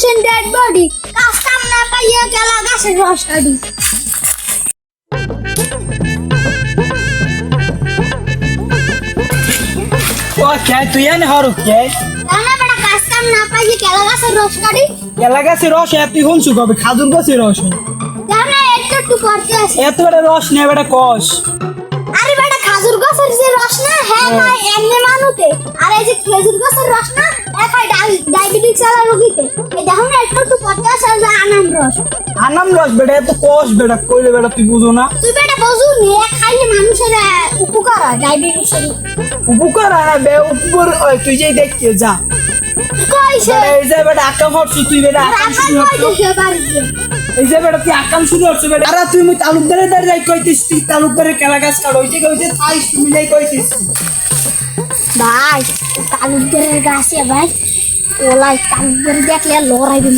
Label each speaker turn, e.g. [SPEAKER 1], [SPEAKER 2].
[SPEAKER 1] মানুষের dead body কাজ কাম না পাইয়া কেলা গাছের রস কাটি
[SPEAKER 2] ও কে তুই এনে হরু কে?
[SPEAKER 1] জানা বেটা কাজ কাম না পাইয়া কেলা গাছের রস কাটি
[SPEAKER 2] রস খাজুর গাছে রস।
[SPEAKER 1] জানা একটু একটু করতে আছে
[SPEAKER 2] এত বড় রস নেই বেটা কষ।
[SPEAKER 1] আরে বেটা খাজুর গাছের যে রস না হ্যাঁ না এমনি মানুতে। আর এই যে খেজুর গাছের রস না ডায়াবেটিস আলা রোগীতে। এই দেখো না একটু করতে আছে আর আনাম রস।
[SPEAKER 2] আনাম রস বেটা এত কষ বেটা কইলে বেটা তুই বুঝো না।
[SPEAKER 1] তুই বেটা বুঝু নি খাইলে মানুষের উপকার হয় ডায়াবেটিসের
[SPEAKER 2] উপকার। আনা বে উপর তুই যেই দেখতে যা।
[SPEAKER 1] কইছে?
[SPEAKER 2] এই যে বেটা আকাম হচ্ছু তুই বেটা আকাম হচ্ছু
[SPEAKER 1] বাড়িতে
[SPEAKER 2] এই যে বেটা তুই আকাম শুরু হচ্ছু বেটা। আরে তুই মুই তালুকদারে দাঁড় যাই কইতিস তুই তালুকদারে কেলা গাছ কাট ওই যে কইছে তুমি যাই কইতিস।
[SPEAKER 1] ভাই তালুকদারের গাছে ভাই ওলাই তালুকদার দেখলে লড়াই দিন